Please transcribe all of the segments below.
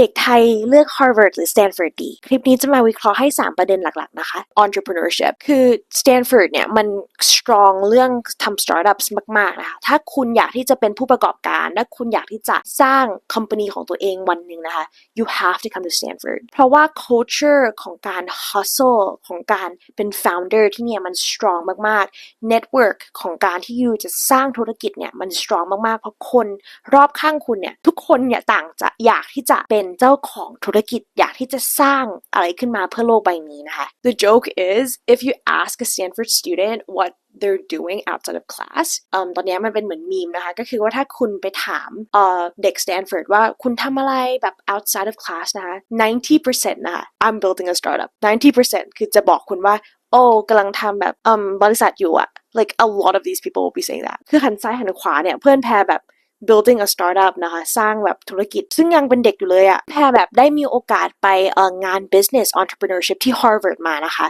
เด็กไทยเลือก Harvard หรือ Stanford ดี คลิปนี้จะมาวิเคราะห์ให้ 3 ประเด็นหลักๆนะคะ entrepreneurship คือ Stanford เนี่ยมัน strong เรื่องทำ startups มากๆนะคะ ถ้าคุณอยากที่จะเป็นผู้ประกอบการถ้าคุณอยากที่จะสร้าง company ของตัวเองวันหนึ่งนะคะ you have to come to Stanford เพราะว่า culture ของการ hustle ของการเป็น founder ที่เนี่ยมัน strong มากๆ network ของการที่ you จะสร้างธุรกิจเนี่ยมัน strong มากๆ เพราะคนรอบข้างคุณเนี่ยทุกคนเนี่ยต่างจะอยากที่จะเป็นเจ้าของธุรกิจอยากที่จะสร้างอะไรขึ้นมาเพื่อโลกใบนี้นะคะ The joke is if you ask a Stanford student what they're doing outside of class ตอนนี้มันเป็นเหมือนมีมนะคะ ก็คือว่าถ้าคุณไปถามเอ่อเด็ก Stanford ว่าคุณทำอะไรแบบ outside of class นะคะ 90%นะคะ I'm building a startup 90%คือจะบอกคุณว่าโอ้กำลังทำแบบบริษัทอยู่อะ like a lot of these people will be saying that คือหันซ้ายหันขวาเนี่ย เพื่อนแพรแบบ building a startup นะคะ สร้างแบบธุรกิจ ซึ่งยังเป็นเด็กอยู่เลยอะแพรแบบได้มีโอกาสไปงาน business entrepreneurship ที่ Harvard มานะคะ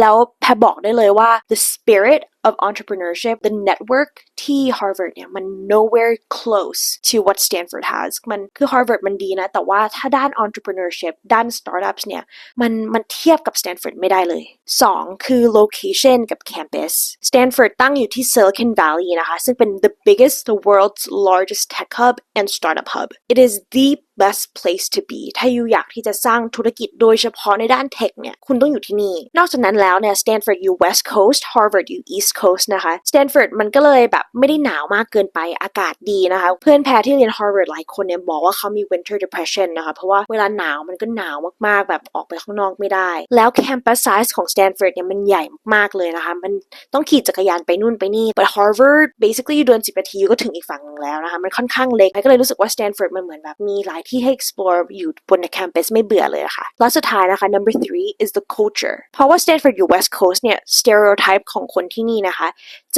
แล้วแพรบอกได้เลยว่า the spirit of entrepreneurship the network ที่ Harvard เนี่ยมัน nowhere close to what Stanford has มันคือ Harvard มันดีนะ แต่ว่าถ้าด้าน entrepreneurship ด้าน startups เนี่ย มันมันเทียบกับ Stanford ไม่ได้เลย 2 คือ location กับ campus Stanford ตั้งอยู่ที่ Silicon Valley นะคะ ซึ่งเป็น the biggest the world's largest tech hub and startup hub it is the best place to be ถ้าอยู่อยากที่จะสร้างธุรกิจโดยเฉพาะในด้านเทคเนี่ย คุณต้องอยู่ที่นี่ นอกจากนั้นแล้วเนี่ย Stanford อยู่ West Coast Harvard อยู่ East Coast นะคะ Stanford มันก็เลยแบบไม่ได้หนาวมากเกินไป อากาศดีนะคะ เพื่อนแพรที่เรียน Harvard หลายคนเนี่ยบอกว่าเขามี winter depression นะคะ เพราะว่าเวลาหนาวมันก็หนาวมากๆ แบบออกไปข้างนอกไม่ได้ แล้ว campus size ของ Stanford เนี่ยมันใหญ่มากๆเลยนะคะ มันต้องขี่จักรยานไปนู่นไปนี่ but Harvard basically อยู่เดิน10นาทีก็ถึงอีกฝั่งนึงแล้วนะคะ มันค่อนข้างเล็กก็เลยรู้สึกว่า Stanford มันเหมือนแบบมีหลายที่ให้ explore อยู่บน campus ไม่เบื่อเลยนะคะแล้วสุดท้ายนะคะ number three is the culture เพราะว่า Stanford อยู่ West Coast เนี่ย stereotype ของคนที่นี่นะคะ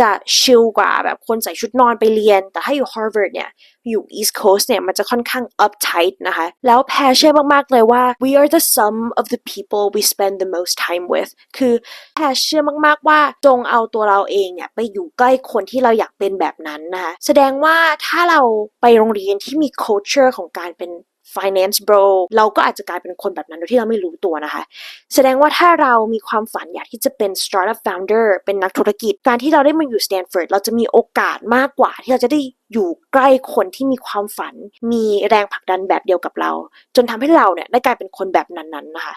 จะชิลกว่าแบบคนใส่ชุดนอนไปเรียน แต่ถ้าอยู่ Harvard เนี่ย อยู่ East Coast เนี่ย มันจะค่อนข้าง uptight นะคะ แล้วแพรเชื่อมากๆเลยว่า we are the sum of the people we spend the most time with คือแพรเชื่อมากๆว่าจงเอาตัวเราเองเนี่ย ไปอยู่ใกล้คนที่เราอยากเป็นแบบนั้นนะคะ แสดงว่าถ้าเราไปโรงเรียนที่มี culture ของการเป็น finance bro เราก็อาจจะกลายเป็นคนแบบนั้นโดยที่เราไม่รู้ตัวนะคะ แสดงว่าถ้าเรามีความฝันอยากที่จะเป็น startup founder เป็นนักธุรกิจ การที่เราได้มาอยู่ Stanford เราจะมีโอกาสมากกว่าที่เราจะได้อยู่ใกล้คนที่มีความฝัน มีแรงผลักดันแบบเดียวกับเรา จนทำให้เราเนี่ยได้กลายเป็นคนแบบนั้นๆนะคะ